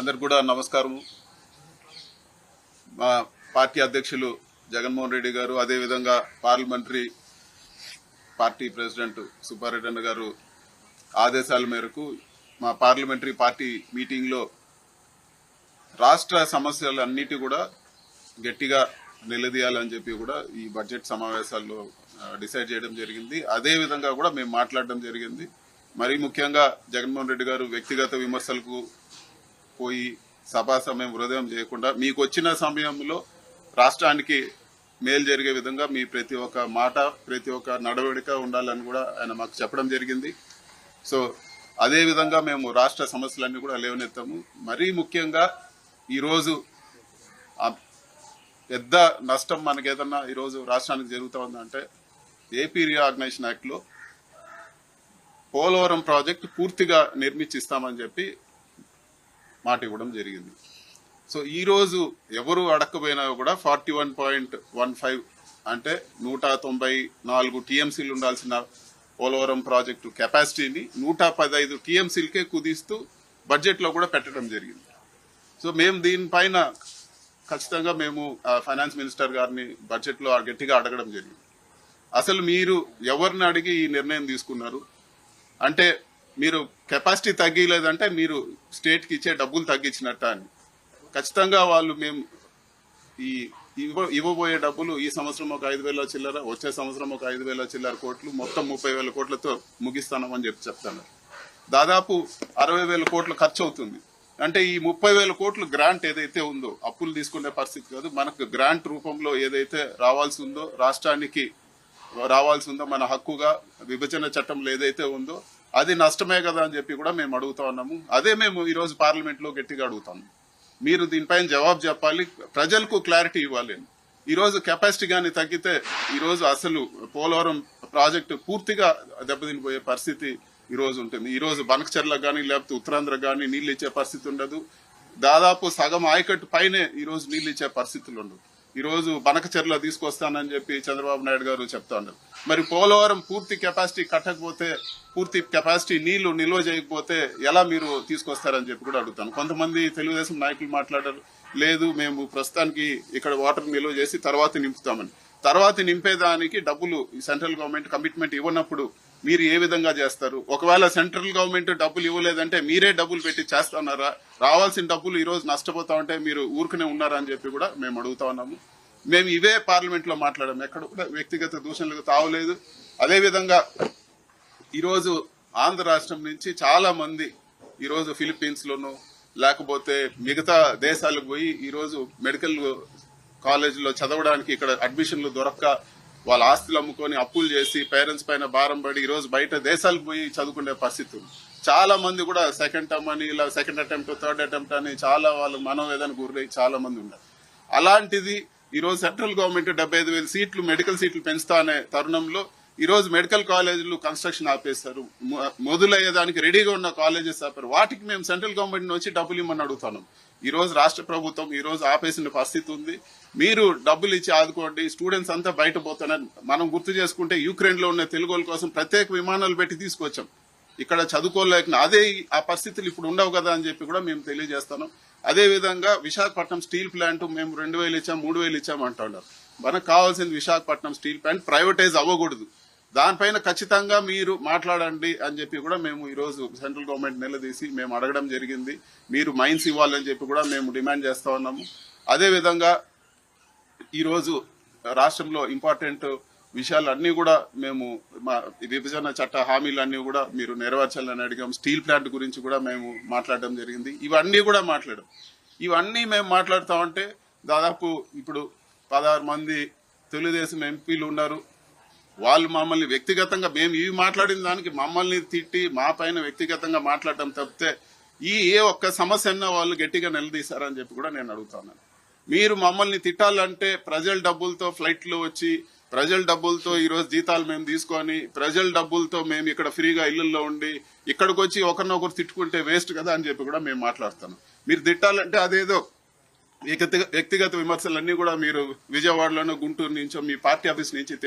అందరికి కూడా నమస్కారం మా పార్టీ అధ్యక్షులు జగన్మోహన్ రెడ్డి గారు అదేవిధంగా పార్లమెంటరీ పార్టీ ప్రెసిడెంట్ సుబ్బారెడ్డి అన్న గారు ఆదేశాల మేరకు మా పార్లమెంటరీ పార్టీ మీటింగ్లో రాష్ట్ర సమస్యలన్నిటి కూడా గట్టిగా నిలదీయాలని చెప్పి కూడా ఈ బడ్జెట్ సమావేశాల్లో డిసైడ్ చేయడం జరిగింది. అదే విధంగా కూడా మేము మాట్లాడడం జరిగింది. మరీ ముఖ్యంగా జగన్మోహన్ రెడ్డి గారు వ్యక్తిగత విమర్శలకు పోయి సభా సమయం హృదయం చేయకుండా మీకు వచ్చిన సమయంలో రాష్ట్రానికి మేలు జరిగే విధంగా మీ ప్రతి ఒక్క మాట ప్రతి ఒక్క నడవడిక ఉండాలని కూడా ఆయన మాకు చెప్పడం జరిగింది. సో అదే విధంగా మేము రాష్ట్ర సమస్యలన్నీ కూడా లేవనెత్తాము. మరీ ముఖ్యంగా ఈరోజు పెద్ద నష్టం మనకి ఏదన్నా ఈరోజు రాష్ట్రానికి జరుగుతూ ఉందంటే ఏపీ రీఆర్గనైజేషన్ యాక్ట్లో పోలవరం ప్రాజెక్ట్ పూర్తిగా నిర్మించిస్తామని చెప్పి మాట ఇవ్వడం జరిగింది. సో ఈరోజు ఎవరు అడగకపోయినా కూడా forty one point one five అంటే నూట తొంభై నాలుగు టీఎంసీలు ఉండాల్సిన పోలవరం ప్రాజెక్టు కెపాసిటీని నూట పదహైదు టీఎంసీలకే కుదిస్తూ బడ్జెట్లో కూడా పెట్టడం జరిగింది. సో మేము దీనిపైన ఖచ్చితంగా మేము ఆ, ఫైనాన్స్ మినిస్టర్ గారిని బడ్జెట్లో గట్టిగా అడగడం జరిగింది. అసలు మీరు ఎవరిని అడిగి ఈ నిర్ణయం తీసుకున్నారు? అంటే మీరు కెపాసిటీ తగ్గిలేదంటే మీరు స్టేట్కి ఇచ్చే డబ్బులు తగ్గించినట్ట అని. ఖచ్చితంగా వాళ్ళు మేము ఈ ఇవ్వ ఇవ్వబోయే డబ్బులు ఈ సంవత్సరం ఒక ఐదు వేల చిల్లర వచ్చే సంవత్సరం ఒక ఐదు వేల చిల్లర కోట్లు మొత్తం ముప్పై వేల కోట్లతో ముగిస్తామని చెప్పి చెప్తాను దాదాపు అరవై వేల కోట్లు ఖర్చు అవుతుంది అంటే ఈ ముప్పై వేల కోట్లు గ్రాంట్ ఏదైతే ఉందో అప్పులు తీసుకునే పరిస్థితి కాదు మనకు గ్రాంట్ రూపంలో ఏదైతే రావాల్సి ఉందో రాష్ట్రానికి రావాల్సి ఉందో మన హక్కుగా విభజన చట్టంలో ఏదైతే ఉందో అది నష్టమే కదా అని చెప్పి కూడా మేము అడుగుతా ఉన్నాము. అదే మేము ఈరోజు పార్లమెంట్లో గట్టిగా అడుగుతాము మీరు దీనిపైన జవాబు చెప్పాలి. ప్రజలకు క్లారిటీ ఇవ్వాలి ఈరోజు కెపాసిటీ కానీ తగ్గితే ఈరోజు అసలు పోలవరం ప్రాజెక్టు పూర్తిగా దెబ్బతినిపోయే పరిస్థితి ఈరోజు ఉంటుంది. ఈరోజు బనకచర్లకు కానీ లేకపోతే ఉత్తరాంధ్ర కానీ నీళ్ళు ఇచ్చే పరిస్థితి ఉండదు. దాదాపు సగం ఆయకట్టు పైనే ఈరోజు నీళ్ళు ఇచ్చే పరిస్థితులు ఉండవు. ఈరోజు బనక బనకచెర్ల తీసుకొస్తానని చెప్పి చంద్రబాబు నాయుడు గారు చెప్తా ఉన్నారు మరి పోలవరం పూర్తి కెపాసిటీ కట్టకపోతే పూర్తి కెపాసిటీ నీళ్ళు నిల్వ చేయకపోతే ఎలా మీరు తీసుకొస్తారని చెప్పి కూడా అడుగుతాను. కొంతమంది తెలుగుదేశం నాయకులు మాట్లాడారు లేదు మేము ప్రస్తుతానికి ఇక్కడ వాటర్ నిల్వ చేసి తర్వాత నింపుతామని. తర్వాత నింపేదానికి డబ్బులు ఈ సెంట్రల్ గవర్నమెంట్ కమిట్మెంట్ ఇవ్వనప్పుడు మీరు ఏ విధంగా చేస్తారు? ఒకవేళ సెంట్రల్ గవర్నమెంట్ డబ్బులు ఇవ్వలేదంటే మీరే డబ్బులు పెట్టి చేస్తున్నారా? రావాల్సిన డబ్బులు ఈ రోజు నష్టపోతా ఉంటే మీరు ఊరుకునే ఉన్నారా అని చెప్పి కూడా మేము అడుగుతా ఉన్నాము. మేము ఇవే పార్లమెంట్లో మాట్లాడాము ఎక్కడ కూడా వ్యక్తిగత దూషణలకు తావలేదు. అదేవిధంగా ఈరోజు ఆంధ్ర రాష్ట్రం నుంచి చాలా మంది ఈరోజు ఫిలిప్పీన్స్ లోను లేకపోతే మిగతా దేశాలకు పోయి ఈరోజు మెడికల్ కాలేజీలో చదవడానికి ఇక్కడ అడ్మిషన్లు దొరక్క వాళ్ళ ఆస్తులు అమ్ముకొని అప్పులు చేసి పేరెంట్స్ పైన భారం పడి ఈరోజు బయట దేశాలకు పోయి చదువుకునే పరిస్థితి ఉంది చాలా మంది కూడా సెకండ్ టర్మ్ అని ఇలా సెకండ్ అటెంప్ట్ థర్డ్ అటెంప్ట్ అని చాలా వాళ్ళు మనోవేదన గురై చాలా మంది ఉన్నారు. అలాంటిది ఈ రోజు సెంట్రల్ గవర్నమెంట్ డెబ్బై ఐదు వేల సీట్లు మెడికల్ సీట్లు పెంచుతా అనే తరుణంలో ఈరోజు మెడికల్ కాలేజీలు కన్స్ట్రక్షన్ ఆపేస్తారు మొదలయ్యేదానికి రెడీగా ఉన్న కాలేజెస్ ఆపారు. వాటికి మేము సెంట్రల్ గవర్నమెంట్ నుంచి డబ్బులు ఇమ్మని అడుగుతున్నాం. ఈ రోజు రాష్ట్ర ప్రభుత్వం ఈ రోజు ఆపేసిన పరిస్థితి ఉంది. మీరు డబ్బులు ఇచ్చి ఆదుకోండి. స్టూడెంట్స్ అంతా బయట పోతున్నారు. మనం గుర్తు చేసుకుంటే యూక్రెయిన్లో ఉన్న తెలుగు కోసం ప్రత్యేక విమానాలు పెట్టి తీసుకొచ్చాం. ఇక్కడ చదువుకోలేక అదే ఆ పరిస్థితులు ఇప్పుడు ఉండవు కదా అని చెప్పి కూడా మేము తెలియజేస్తాను అదే విధంగా విశాఖపట్నం స్టీల్ ప్లాంట్ మేము రెండు వేలు ఇచ్చాం మూడు వేలు ఇచ్చాం అంటున్నారు. మనకు కావాల్సింది విశాఖపట్నం స్టీల్ ప్లాంట్ ప్రైవేటైజ్ అవ్వకూడదు. దానిపైన ఖచ్చితంగా మీరు మాట్లాడండి అని చెప్పి కూడా మేము ఈరోజు సెంట్రల్ గవర్నమెంట్ నిలదీసి మేము అడగడం జరిగింది. మీరు మైన్స్ ఇవ్వాలని చెప్పి కూడా మేము డిమాండ్ చేస్తూ ఉన్నాము. అదే విధంగా రాష్ట్రంలో ఇంపార్టెంట్ విషయాలు కూడా మేము మా విభజన చట్ట హామీలన్నీ కూడా మీరు నెరవేర్చాలని అడిగాం స్టీల్ ప్లాంట్ గురించి కూడా మేము మాట్లాడడం జరిగింది. ఇవన్నీ కూడా మాట్లాడాం. ఇవన్నీ మేము మాట్లాడుతామంటే దాదాపు ఇప్పుడు పదహారు మంది తెలుగుదేశం ఎంపీలు ఉన్నారు. వాళ్ళు మమ్మల్ని వ్యక్తిగతంగా మేము ఇవి మాట్లాడిన దానికి మమ్మల్ని తిట్టి మా పైన వ్యక్తిగతంగా మాట్లాడటం తప్పితే ఈ ఏ ఒక్క సమస్య వాళ్ళు గట్టిగా నిలదీశారని చెప్పి కూడా నేను అడుగుతున్నాను మీరు మమ్మల్ని తిట్టాలంటే ప్రజల డబ్బులతో ఫ్లైట్లు వచ్చి ప్రజల డబ్బులతో ఈరోజు జీతాలు మేము తీసుకొని ప్రజల డబ్బులతో మేము ఇక్కడ ఫ్రీగా ఇళ్ళలో ఉండి ఇక్కడికి వచ్చి ఒకరినొకరు తిట్టుకుంటే వేస్ట్ కదా అని చెప్పి కూడా మేము మాట్లాడుతాను. మీరు తిట్టాలంటే అదేదో వ్యక్తిగత వ్యక్తిగత విమర్శలన్నీ కూడా మీరు విజయవాడలోనో గుంటూరు నుంచో మీ పార్టీ ఆఫీస్ నుంచి